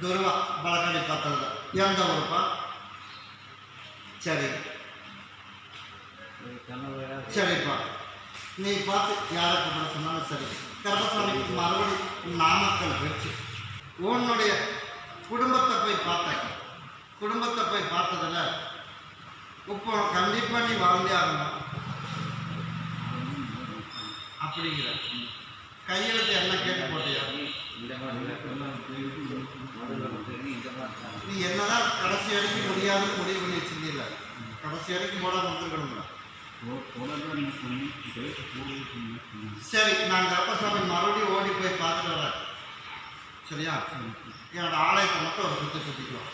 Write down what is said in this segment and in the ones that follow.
துருவா பழக்கடி பார்த்ததுல எந்த ஊருப்பா சரி. சரிப்பா. நீ பார்த்து யாரை கூப்பிட சொன்னாலும் சரி. கர்மசாமிக்கு மறுபடி நாமக்கல் வச்சு உன்னுடைய குடும்பத்தை போய் பார்த்தேன். குடும்பத்தை போய் பார்த்ததுல இப்போ கண்டிப்பாக நீ வாழ்ந்தே ஆகணும். அப்படிங்கிற. கையெழுத்து என்ன நீ என்னதான் கடைசி வரைக்கும் முடியாது முடிவு பண்ணி வச்சிருந்தீல கடைசி வரைக்கும் போட வந்துருக்கணும்ல சரி நான் கர்ப்பசாமி மறுபடியும் ஓடி போய் பார்த்துட்டு வரேன். சரியா? என்னோட ஆலயத்தை மட்டும் ஒரு சுற்றி சுற்றிக்கலாம்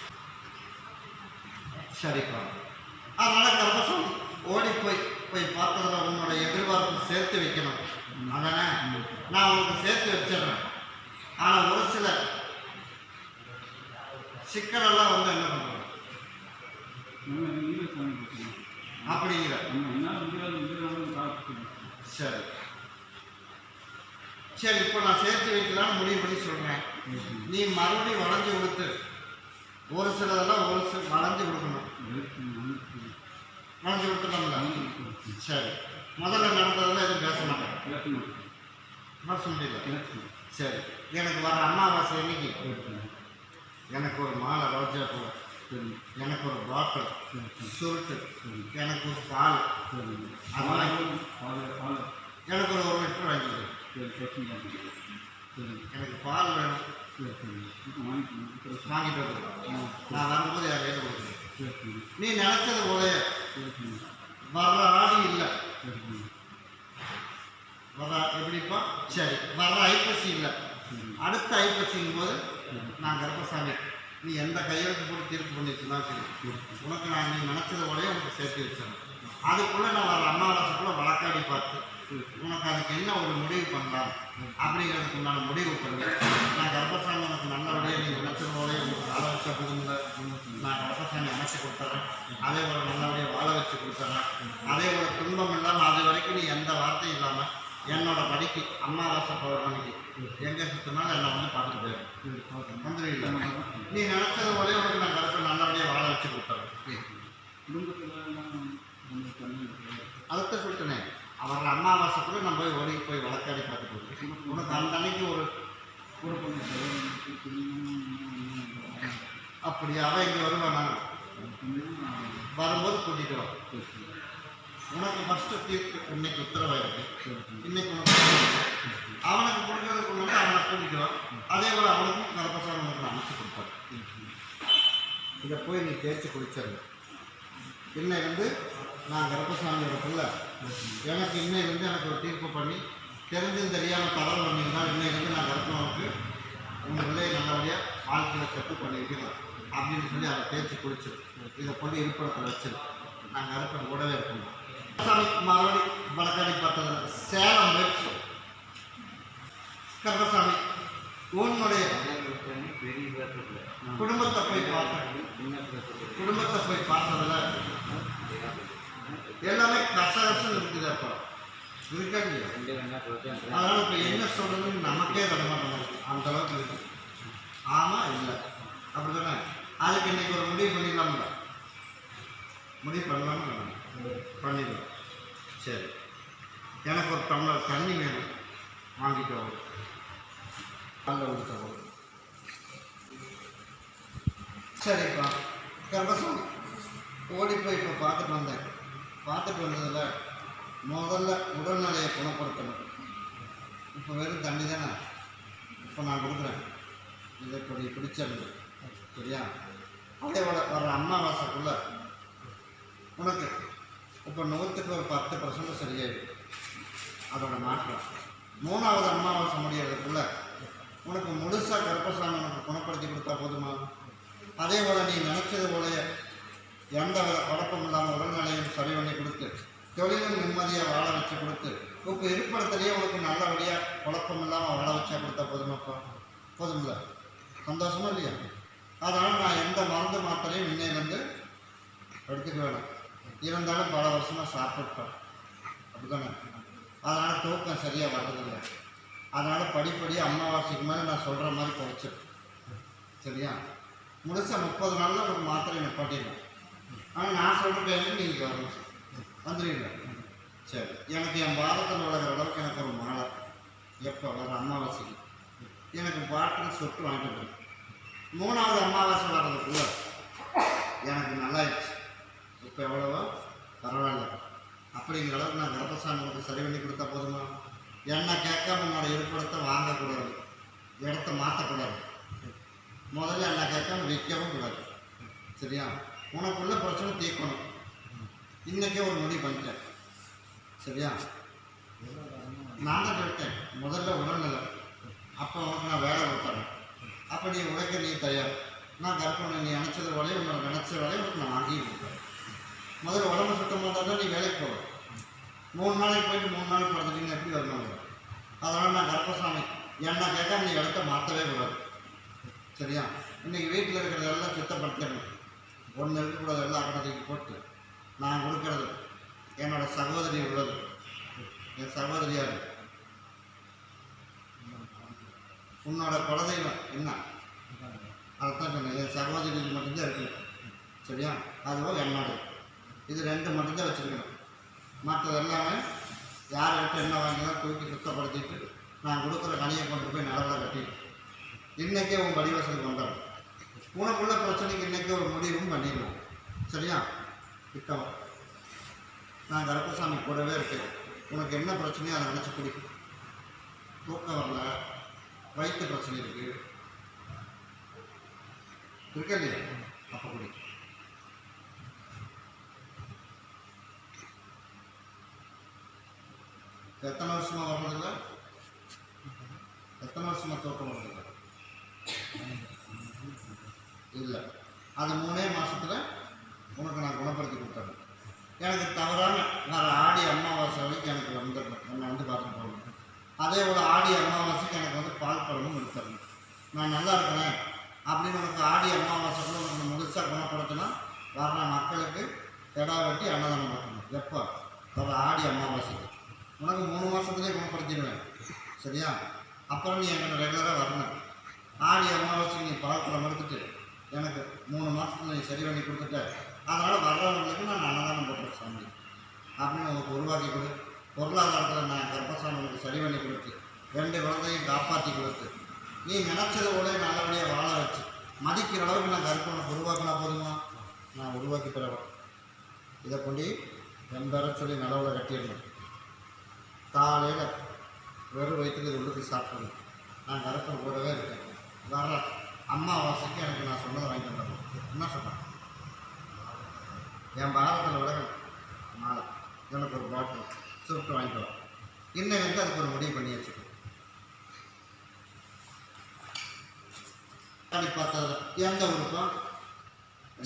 சரிப்பா. அதனால கர்ப்பசாமி ஓடி போய் போய் பார்த்ததில் உன்னோட எதிர்பார்ப்பு சேர்த்து வைக்கணும். அதானே? நான் உங்களுக்கு சேர்த்து வச்சிடுறேன். ஆனால் ஒரு சில சிக்கலெல்லாம் வந்து என்ன பண்ணுறேன் அப்படிங்கிற. சரி. சரி இப்போ நான் சேர்த்து வைக்கலாம்னு முடிவு பண்ணி சொல்கிறேன் நீ மறுபடியும் வளைஞ்சு கொடுத்து ஒரு சிலதெல்லாம் ஒரு சில வளைஞ்சு கொடுக்கணும். வளைஞ்சு கொடுத்துட்டோம்ல சரி. முதல்ல நடந்ததெல்லாம் எதுவும் பேச மாட்டேன். பேச முடியல. சரி. எனக்கு வர அமாவாசை இன்னைக்கு எனக்கு ஒரு மாலை ரோஜா பூ எனக்கு ஒரு பாட்டில் சுருட்டு எனக்கு ஒரு பால். எனக்கு ஒரு ஒரு லிட்டர் வாங்கிக்கிறேன் எனக்கு பால் வேணும். வாங்கிட்டு வந்து நான் வரும்போது யாரையும் கொடுக்குறேன். நீ நினச்சது போல வர்ற ஆடி இல்லை. வர்ற எப்படிப்பா? சரி வர்ற ஐப்பசி இல்லை அடுத்த ஐப்பசிங்கும் போது நான் கர்ப்பசாமி. நீ எந்த கையெழுத்து போட்டு தீர்ப்பு பண்ணிச்சுன்னா சரி. உனக்கு நான் நீ நினச்சதோடய உனக்கு சேர்த்து வச்சிடறேன். அதுக்குள்ளே நான் வர அமாவாசைக்குள்ளே வழக்காடி பார்த்து உனக்கு அதுக்கு என்ன ஒரு முடிவு பண்ணலாம் அப்படிங்கிறதுக்கு உண்டான முடிவு பண்ணு. நான் கர்ப்பசாமி உனக்கு நல்லபடியாக நீ நினச்சதோடய உனக்கு வாழ வச்ச புதுமில்ல நான் கர்ப்பசாமி அமைச்சு கொடுத்துறேன். அதே போல் நல்லபடியாக வாழ வச்சு கொடுத்துறேன். அதே போல் துன்பம் இல்லாமல் அது வரைக்கும் நீ எந்த வார்த்தையும் இல்லாமல் என்னோட படிக்கு அமாவாசை பௌர்ணமிக்கு. எங்கே சுற்றினாலும் என்னை வந்து பார்த்துட்டு போயிடும். வந்துடுவீங்களா நீ நினச்சது போலே உனக்கு நான் கருத்து நல்லபடியாக வாழ வச்சு கொடுத்துறேன். அதுக்கு சொல்லிட்டேனே அவர் கூட நான் போய் ஓடி போய் வழக்காடி பார்த்துட்டு வருவேன். உனக்கு அந்த அன்னைக்கு ஒரு அப்படியா? அவன் இங்கே வருவானா? வரும்போது கூட்டிகிட்டு வா. உனக்கு ஃபஸ்ட்டு தீர்ப்பு இன்னைக்கு உத்தரவாயிருக்கு. இன்னைக்கு உனக்கு அவனுக்கு கொடுக்கறதுக்கு முன்னாடி அவனை கூட்டிக்கிறான் அதே போல் அவனுக்கும் கருப்பசாமி உனக்கு அமைச்சு கொடுப்பாரு. இதை போய் நீ தேய்ச்சி குடிச்சிருங்க. இன்னைக்கு நான் கருப்பசாமியோட பிள்ளை. எனக்கு இன்னைக்கு எனக்கு ஒரு தீர்ப்பு பண்ணி தெரிஞ்சும் தெரியாமல் தவறு பண்ணீங்கன்னா இன்னைக்கு நான் கருப்பவனுக்கு உங்கள் பிள்ளையை நல்லபடியாக வாழ்க்கையில் கற்று பண்ணியிருக்கிறேன். அப்படின்னு சொல்லி அதை தேய்ச்சி குடிச்சிரு. இதை கொண்டு இருப்பிடத்தில் வச்சிருக்கேன் நான் கருப்பன் கூடவே இருக்கணும் மறுபடி வழக்காடி பார்த்தது சேலம் வெற்றி கருப்பசாமி உன்னுடைய குடும்பத்தை போய் பார்த்தது குடும்பத்தை போய் பார்த்ததில் எல்லாமே கசகசம் இருக்குது அப்போ. இருக்கா அதனால் இப்போ என்ன சொல்கிறதுன்னு நமக்கே தடமாட்டோம் அந்த அளவுக்கு இருக்கு. ஆமாம் இல்லை. அப்படி தானே அதுக்கு இன்னைக்கு ஒரு முடிவு பண்ணிடலாம்ல. முடிவு பண்ணலாம்னு வேணாமா? பண்ணிடலாம் சரி. எனக்கு ஒரு டம்ளர் தண்ணி வேணும். வாங்கிட்டு வரும் நல்ல ஊற்ற வரும் சரிப்பா. கர்ப்பசாமி ஓடி போய் இப்போ பார்த்துட்டு வந்தேன். பார்த்துட்டு வந்ததில் முதல்ல உடல்நிலையை குணப்படுத்தணும். இப்போ வெறும் தண்ணி தானே? இப்போ நான் கொடுக்குறேன். இதை இப்படி பிடிச்சிருந்து. சரியா? அதே போல் வர அமாவாசைக்குள்ள உனக்கு இப்போ நூற்றுக்கு ஒரு பத்து பர்சன்ட் சரியாயிடும் அதோட மாற்றம். மூணாவது அமாவாசை முடியறதுக்குள்ள உனக்கு முழுசாக கர்ப்பசாமி உனக்கு குணப்படுத்தி கொடுத்தா போதுமா? அதே போல் நீ நினச்சது போலயே எந்த குழப்பம் இல்லாமல் உடல்நிலையும் சரி பண்ணி கொடுத்து தொழிலும் நிம்மதியாக வாழ வச்சு கொடுத்து இப்போ இருப்பிடத்துலேயே உனக்கு நல்லபடியாக குழப்பம் இல்லாமல் வாழ வச்சா கொடுத்தா போதுமாப்பா? போதும்ல? சந்தோஷமா இல்லையா? அதனால் நான் எந்த மருந்து மாத்திரையும் இன்னையிலேருந்து எடுத்துக்க வேணும். இருந்தாலும் பல வருஷமாக சாப்பிட்டேன் அப்படிதானே? அதனால் தூக்கம் சரியாக வர்றதில்லை. அதனால் படிப்படியாக அமாவாசைக்கு மேலே நான் சொல்கிற மாதிரி குறைச்சிருக்கேன் சரியா? முழுசா முப்பது நாளில் ஒரு மாத்திரை நிப்பாட்டிடலாம் ஆனால் நான் சொல்கிற டைமுக்கு நீங்கள் வரணும் வந்துடுவீங்க சரி. எனக்கு என் பாரத்தில் வளர்கிற அளவுக்கு எனக்கு ஒரு மாலை எப்போ? வர அமாவாசைக்கு. எனக்கு பாட்டில் சொட்டு வாங்கிட்டு மூணாவது அமாவாசை வர்றதுக்குள்ள எனக்கு நல்லாயிடுச்சு. இப்போ எவ்வளவோ? பரவாயில்ல. அப்படிங்கிற அளவுக்கு நான் கர்ப்பசாமிக்கு சரி பண்ணி கொடுத்தா போதுமா? என்ன கேட்காம என்னோட இருப்பிடத்தை வாங்கக்கூடாது. இடத்த மாற்றக்கூடாது. முதல்ல என்ன கேட்காம விற்கவும் கூடாது. சரியா? உனக்குள்ள பிரச்சனை தீர்க்கணும். இன்றைக்கே ஒரு முடிவு பண்ணிட்டேன். சரியா? நான் தான் சொல்லிட்டேன் முதல்ல உடல்நிலை. அப்போ உனக்கு நான் வேலை கொடுத்தேன். அப்போ நீ உழைக்க நீ தயார். நான் கற்பனை நீ நினச்சது வரையும் உன்னோட நினச்ச வரையும் உனக்கு நான் வாங்கி கொடுப்பேன் முதல்ல உடம்பு சுத்தமாக இருந்தால் நீ வேலைக்கு போகணும் மூணு நாளைக்கு போயிட்டு மூணு நாளைக்கு படுத்துட்டீங்க எப்படி வரணும் அதனால் நான் கர்ப்பசாமி. என்ன கேட்டால் நீ இடத்த மாற்றவே கூடாது. சரியா? இன்னைக்கு வீட்டில் இருக்கிறதெல்லாம் சுத்தப்படுத்தணும். ஒன்று இருக்கக்கூடாது எல்லாம் அக்கடத்துக்கு போட்டு நான் கொடுக்கறது. என்னோட சகோதரி உள்ளது. என் சகோதரியார் உன்னோட குலதெய்வம். என்ன? அதைத்தான் சொன்னேன். என் சகோதரிக்கு மட்டும்தான் இருக்கு. சரியா? அதுபோல் என்னோட இது ரெண்டு மட்டும்தான் வச்சுருக்கணும். மற்றது எல்லாமே யார்கிட்ட என்ன வாங்கினா தூக்கி சுத்தப்படுத்திட்டு நான் கொடுக்குற கனியை கொண்டு போய் நிலவில் கட்டிட்டு. இன்றைக்கே உன் வடிவாசலுக்கு வந்துடும் உனக்குள்ள பிரச்சனைக்கு இன்றைக்கே ஒரு முடிவும் பண்ணிடுவோம். சரியா? கிட்டவா நான் கருப்பசாமி கூடவே இருக்கேன். உனக்கு என்ன பிரச்சனையோ அதை நினச்சி பிடிக்கும் தூக்கம் வரல. வயிற்று பிரச்சனை இருக்குது இருக்கா. இல்லையா அப்போ பிடிக்கும் எத்தனை வருஷமாக வர்றதில்ல எத்தனை வருஷமாக தோட்டம் வர்றதில்ல இல்லை. அது மூணே மாதத்தில் உனக்கு நான் குணப்படுத்தி கொடுத்தேன். எனக்கு தவறான வர ஆடி அமாவாசை வரைக்கும் எனக்கு வந்துடணும். என்னை வந்து பார்த்துட்டு போகணும். அதே போல் ஆடி அமாவாசைக்கு எனக்கு வந்து பால் பழமும் எடுத்துடணும் நான் நல்லா இருக்கிறேன் அப்படின்னு உனக்கு ஆடி அமாவாசைக்குள்ள உனக்கு முழுசாக குணப்படுத்தினா வர்ற மக்களுக்கு கெடா வெட்டி அன்னதானம் பண்ணணும் எப்போ? வர ஆடி அமாவாசைக்கு. உனக்கு மூணு மாதத்துலேயே குணப்படுத்திடுவேன். சரியா? அப்புறம் நீ என்கிட்ட ரெகுலராக வரணும். ஆடி அமாவாசைக்கு நீ பழப்பழம் எடுத்துட்டு எனக்கு மூணு மாதத்துல நீ சரி பண்ணி கொடுத்துட்ட. அதனால் வர்றவங்களுக்கு நான் அன்னதானம் போட்டுறேன் சாமி அப்படின்னு உனக்கு உருவாக்கி கொடு. பொருளாதாரத்தில் நான் கர்ப்பசாமிகளுக்கு சரி பண்ணி கொடுத்து ரெண்டு குழந்தையும் காப்பாற்றி கொடுத்து நீ நினச்சது கூட நல்லபடியாக வாழ வச்சு மதிக்கிற அளவுக்கு நான் கற்பனை உருவாக்கினா போதுமா? நான் உருவாக்கி தரேன் இதை கொண்டு எந்த சொல்லி நிலவில் கட்டிடணும். வெறும் வயிற்றுக்கு இது உள்ளுக்கு சாப்பிடணும் நான் கருப்பன் கூடவே இருக்கேன். வர அம்மாவாசைக்கு எனக்கு நான் சொன்னதை வாங்கி தந்தேன் என்ன சொன்னேன்? என் பாரத்தில் விட மாலை. எனக்கு ஒரு பாட்டில் சுருட்டு வாங்கிட்டு வரோம் இன்னும் வந்து அதுக்கு ஒரு முடிவு பண்ணி வச்சுக்கணும் அப்படி எந்த ஊருக்கும்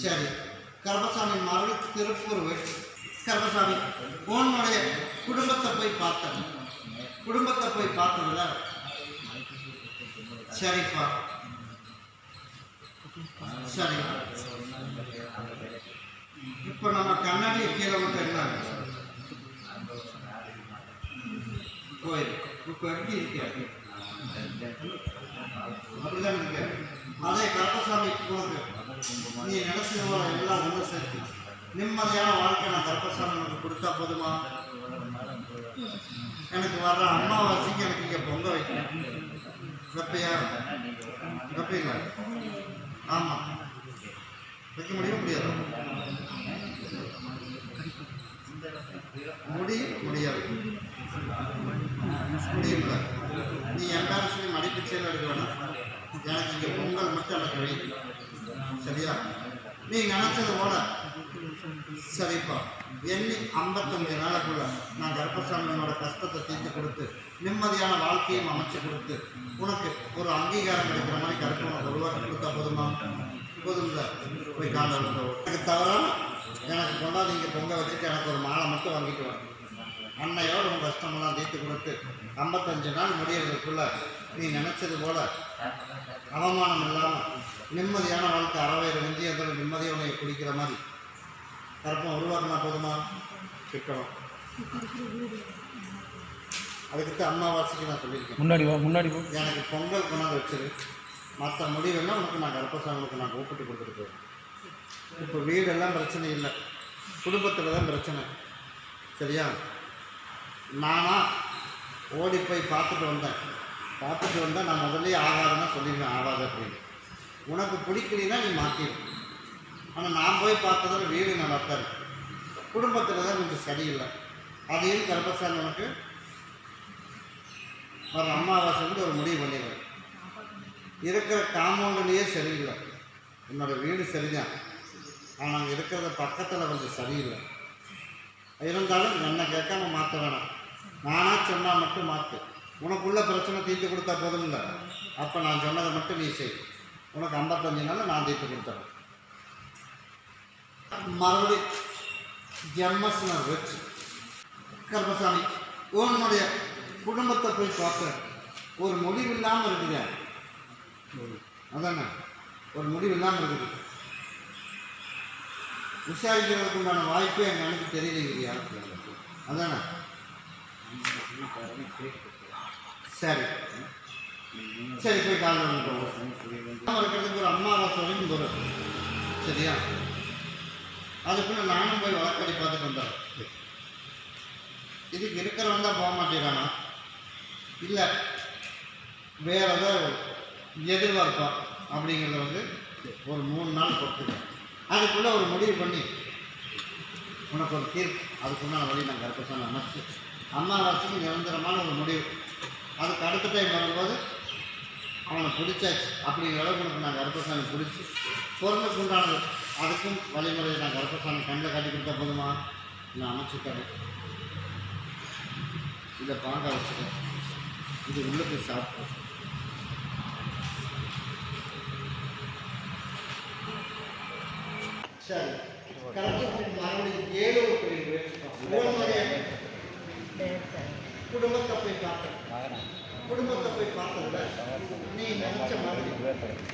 சரி. கர்பசாமி மாறி திருப்பூர் போய் கர்பசாமி உன்னுடைய குடும்பத்தை போய் பார்த்தேன். குடும்பத்தை போய் பார்த்ததுல சரிப்பா. சரி இப்போ நம்ம கண்ணாடி கீழே விட்டு என்ன? கோயில். இப்போ எப்படி இருக்கு? அப்படிதான் இருக்கு. அதே கருப்பசாமி உனக்கு நீ நினைச்சது போல எல்லாம் ஒன்று சேர்த்து நிம்மதியான வாழ்க்கை நான் கருப்பசாமி உனக்கு கொடுத்தா போதுமா? எனக்கு வர்ற அம்மாவாசைக்கு எனக்கு இங்கே பொங்க வைக்கணும். வைப்பையா? வைப்பீங்களா ஆமாம் வைக்க முடியும்? முடியாது. முடியும் முடியாது. முடியல. நீ எல்லாரும் சொல்லி மடிப்பிச்சையில் எடுக்க வேணாம். எனக்கு இங்கே பொங்கல் மட்டும் எனக்கு வை சரியா? நீ நினச்சது ஓட சரிப்பா. எண்ணி ஐம்பத்தஞ்சு நாளுக்குள்ள நான் கர்ப்பசாமியோட கஷ்டத்தை தீர்த்து கொடுத்து நிம்மதியான வாழ்க்கையும் அமைச்சு கொடுத்து உனக்கு ஒரு அங்கீகாரம் கிடைக்கிற மாதிரி கருப்பு உனக்கு உருவாக்கி கொடுத்தா போதுமா? போதும் சார். போய் காலை எனக்கு தவறான எனக்கு கொண்டாந்து இங்கே பொங்க வச்சுட்டு எனக்கு ஒரு மாலை மட்டும் வாங்கிட்டு வா. அன்னையோட உன் கஷ்டமெல்லாம் தீர்த்து கொடுத்து ஐம்பத்தஞ்சு நாள் முடியறதுக்குள்ள நீ நினச்சது போல அவமானம் இல்லாமல் நிம்மதியான வாழ்க்கை அறவையில் வெந்தியத்தில் நிம்மதியாக உனையை குடிக்கிற மாதிரி. கருப்பம் உருவாக்கினா போதுமா? சிக்கணும். அதுக்கு அம்மாவாசைக்கு நான் சொல்லியிருக்கேன். முன்னாடி வா முன்னாடி போ எனக்கு பொங்கல் கொண்டாந்து வச்சிரு. மற்ற முடிவெல்லாம் உனக்கு நான் கர்ப்பசாமிக்கு நான் கூப்பிட்டு கொடுத்துட்டு போயிடுவேன் இப்போ வீடெல்லாம் பிரச்சனை இல்லை. குடும்பத்தில் தான் பிரச்சனை. சரியா? நானா ஓடி போய் பார்த்துட்டு வந்தேன். பார்த்துட்டு வந்தால் நான் முதல்லயே ஆகாதுன்னா சொல்லிடுவேன் ஆகாது அப்படின்னு. உனக்கு பிடிக்கலைன்னா நீ மாற்றிடு ஆனால் நான் போய் பார்த்ததில் வீடு நல்லா தான் இருக்குது குடும்பத்தில் தான் கொஞ்சம் சரியில்லை. அதையும் கர்ப்பசாமி உனக்கு வர அமாவாசை வந்து ஒரு முடிவு பண்ணிடுவேன் இருக்கிற காம்பவுண்ட்லேயே சரியில்லை. என்னோட வீடு சரிதான். ஆனால் அங்கே இருக்கிறத பக்கத்தில் கொஞ்சம் சரியில்லை. இருந்தாலும் என்னை கேட்காம மாற்ற வேணாம். நானாக சொன்னால் மட்டும் மாற்று உனக்குள்ள பிரச்சனை தீர்த்து கொடுத்தா போதும் இல்லை அப்போ நான் சொன்னதை மட்டும் நீ செய். உனக்கு ஐம்பத்தஞ்சு நாள் நான் தீர்த்து கொடுத்துறேன். மறுபடி ஜெம்மஸ்னு வச்சு கர்மசாமி உன்னுடைய குடும்பத்தை போய் பார்க்க ஒரு முடிவு இல்லாமல் இருக்குங்க அதானே? ஒரு முடிவு இல்லாமல் இருக்குது. விசாரிக்கிறதுக்கு உண்டான வாய்ப்பே எங்கள் அனுப்பி தெரியலைங்கிறியா அதானே? சரி. சரி போய் காலையில் இருக்கிறதுக்கு ஒரு அம்மாவாசை வரைக்கும் தூரம் சரியா? அதுக்குள்ள நானும் போய் வழக்கடி பார்த்துட்டு வந்தேன். இதுக்கு இருக்கிறவன் தான் போக மாட்டேங்கிறானா? இல்லை வேற ஏதாவது எதிர்பார்ப்பான் அப்படிங்கிறத வந்து ஒரு மூணு நாள் கொடுத்துருக்கேன் அதுக்குள்ளே ஒரு முடிவு பண்ணி உனக்கு ஒரு தீர்ப்பு. அதுக்குண்டான வழி நான் கருப்பசாமி அமைச்சு அம்மாவாசைக்கு நிரந்தரமான ஒரு முடிவு. அதுக்கு அடுத்த டைம் வரும்போது அவனை பிடிச்சாச்சு. அப்படிங்கிற அளவுக்கு உனக்கு நான் கருப்பசாமி பிடிச்சி பொருளுக்கு உண்டானது. அதுக்கும் வழிமுறை நான் கருப்பசாமி கண்ணில் காட்டி கொடுத்தா போதுமா? நான் அமைச்சு தரேன் இதை பாங்க வச்சுட்டேன். இது உள்ளுக்கு சாப்பிட்டேன் சரி. மறுபடியும் ஏழு ஒரு குடும்பத்தை போய் பார்த்தேன் குடும்பத்தை போய் பார்த்ததுல நீ நினைச்ச மாதிரி.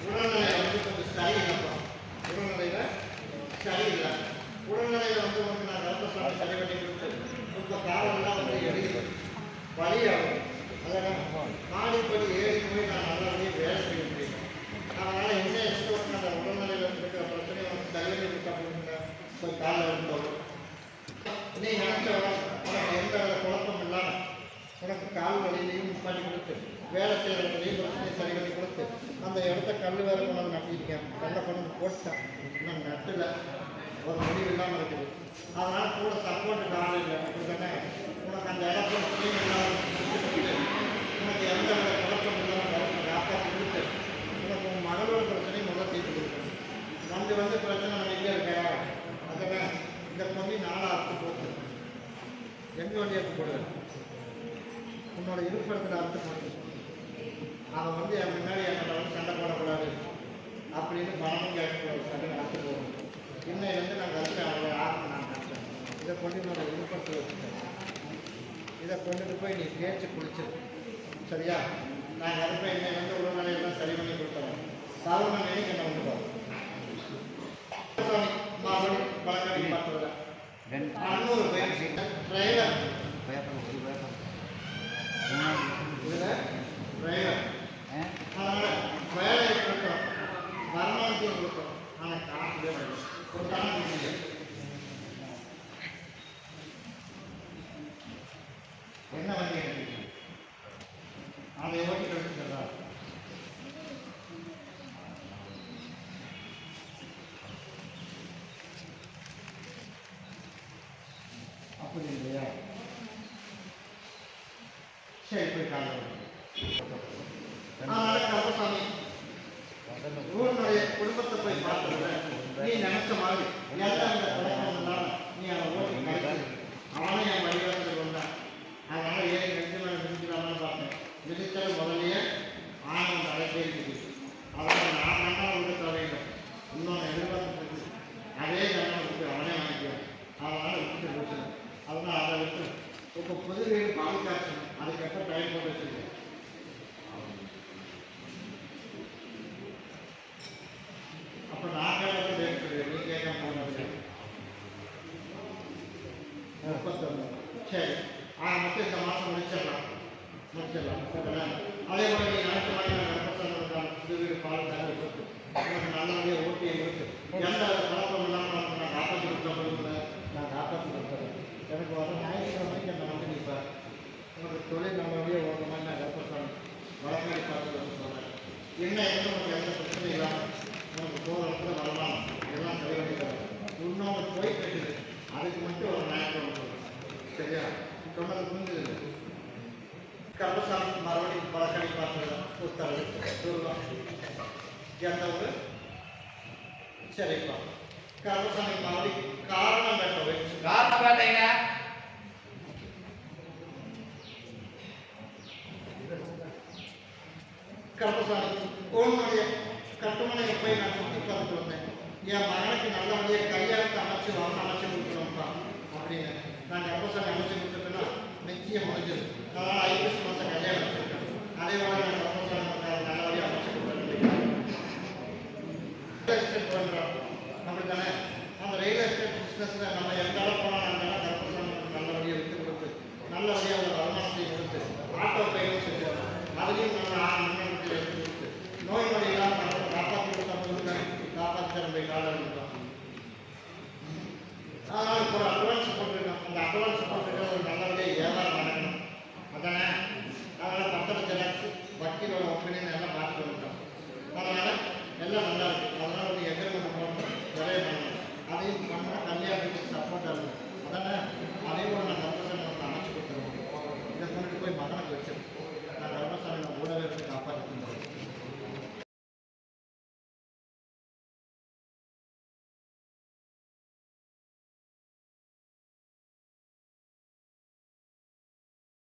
உடல்நிலை வந்து கொஞ்சம் சரியில்லைப்பா உடல்நிலையில சரியில்லை. உடல்நிலையில வந்து உனக்கு நான் ரத்த சாப்பிட்டு சரி பண்ணி கொடுத்து உங்க காலம்லாம் வந்து எழுதி வழியாகும் அதனால் மாடிப்படி ஏறி போய் நான் நல்லபடியாக வேலை செய்ய முடியும். அதனால் என்ன எக்ஸ்போர்ட் அந்த உடல்நிலையில் இருக்கிற பிரச்சனையை வந்து சரி பண்ணி கொடுத்தா போதுங்க. போய் காலில் இருந்தோம். நீ நினைச்ச எந்த குழப்பம் இல்லாமல் உனக்கு கால் வழியிலையும் பண்ணி கொடுத்து வேலை செய்கிறவங்களையும் பிரச்சனை சரி பண்ணி கொடுத்து அந்த இடத்த கல் வேற கொண்டு வந்து நட்டிருக்கேன். கல்லை கொண்டு வந்து போட்டுட்டேன். இன்னும் நட்டில். ஒரு முடிவு இல்லாமல் இருக்குது. அதனால் கூட சப்போர்ட்டுக்கு ஆள் இல்லை. அப்படிதானே உனக்கு அந்த இடத்துல பிரச்சனையும் இல்லாமல் உனக்கு எந்த வித குழப்பம் இல்லாமல் காப்பாற்றி கொடுத்து உனக்கு உன் மகளோட பிரச்சனையும் முதல்ல தீர்த்து கொடுக்கணும். வந்து வந்து பிரச்சனை பண்ணிக்கிட்டே இருக்கா? அதனால் இந்த பொண்ணு நாளாக அறுத்து போட்டு எங்கே வண்டியாக போடுவேன்? உன்னோட இருப்பிடத்தில் அறுத்து போட்டு அவன் வந்து என் முன்னாடி என்னோட வந்து சண்டை போடக்கூடாது அப்படின்னு பணமும் கேட்கக்கூடாது சண்டை அறுத்து போகணும் இன்னையிலேருந்து நான் கருத்து அவளை ஆரம்பம் நான் கட்டேன் இதை கொண்டு என்னோட இருப்பிடத்தில் வச்சுட்டேன் இதை கொண்டுட்டு போய் நீ தேய்ச்சி குளிச்சிரு. சரியா? நான் கருப்பை இன்னையிலேருந்து உடல்நிலையெல்லாம் சரி பண்ணி கொடுத்தேன் சாவணனையும் என்னை வந்து பாரு மாவடி பழக்கடி பார்த்ததில்ல அன்னூறு பயிற்சி டிரைவர் இதில் டிரைவர் அதனால் வேலையை கொடுக்குறோம் வருமானத்தையும் கொடுக்குறோம் ஆனால் காசுலே வரல கொடுத்தாலும் இல்லை என்ன வண்டி எடுத்துக்கீங்க அதை ஓட்டிட்டு எடுத்துக்கிறதா அப்படி இல்லையா சரி போய் காலையில் அதனால கருப்பசாமி ஊருடைய குடும்பத்தை போய் பார்த்ததுல நீ நினைச்ச மாதிரி எல்லாம் இந்த பழக்கம் இல்லாம நீ அவனை ஓட்டி கழிச்சு அவனே என் வழிகாட்டு வந்தான் அதனால ஏறி நெஞ்சு மேலே மிதிக்கலாம்னு பார்த்தேன் மிதித்தது முதல்லயே ஆனந்த அழைப்பே இருக்குது அதனால் நான் கண்ணால் விட தேவையில்லை இன்னொன்று எதிர்பார்த்து அதே கண்ணால் விட்டு அவனே வாங்கிக்குவான் அதனால் விட்டுட்டு போச்சு அதனால் அதை விட்டு இப்போ புது வீடு பால் காய்ச்சணும் அதுக்கப்புறம் டைம் போட்டு வச்சுருக்கேன் அப்போ நான் கேட்க டேட் சொல்லுவேன் நீ கேட்காம போனது முப்பத்தொன்று சரி ஆக மொத்தம் இந்த மாதம் முடிச்சிடலாம் முடிச்சிடலாம் அதே போல நீங்கள் அடுத்த மாதிரி நான் கர்ப்பசாமி புது வீடு பால் தகவல் கொடுத்து எனக்கு நல்லபடியாக ஓட்டி கொடுத்து எந்த கலப்பம் இல்லாமல் நான் காப்பாற்றி கொடுத்தேன் நான் காப்பாற்றி கொடுத்தேன். எனக்கு வர ஞாயிற்றுக்கிழமைக்கு அந்த வந்து நிற்பேன் உங்களுக்கு தொழில் நல்லபடியாக ஓடுற மாதிரி நான் கற்பசாமி வழக்கடி பார்த்து சொல்கிறேன் என்ன எந்த உங்களுக்கு எந்த பிரச்சனையும் இல்லாமல் உங்களுக்கு போகிற இடத்துல வரலாம். எல்லாம் சரி பண்ணி தரேன் போய் கட்டுது அதுக்கு மட்டும் ஒரு ஞாயிற்றுக்கிழமை. சொல்றேன். சரியா? சொன்னது புரிஞ்சுது. கர்மசாமி மறுபடியும் பழக்கடி உத்தரவு துருவம் எந்த ஊர் சரிப்பா. கர்மசாமி மறுபடியும் காரணம் பெற்றவை காரணம் பார்த்தீங்க கர்மசாமி உன்னுடைய கட்டுமனையை போய் நான் சுற்றி பார்த்துட்டு வந்தேன். என் மகனுக்கு நல்லபடியாக கல்யாணத்தை அமைச்சு வரணும் அமைச்சு நான் எப்போ சார் அமைச்சு கொடுத்துட்டேன்னா நிச்சயம் முடிஞ்சது அதனால் ஐபிஎஸ் மாதம் கல்யாணம் வச்சுருக்கேன். அதே மாதிரி நான் எப்போ சார் நல்லபடியாக அமைச்சு கொடுத்துருக்கேன் பண்ணுறோம் அப்படி தானே. அந்த ரியல் எஸ்டேட் பிஸ்னஸில் நம்ம எந்த அளவு போனால்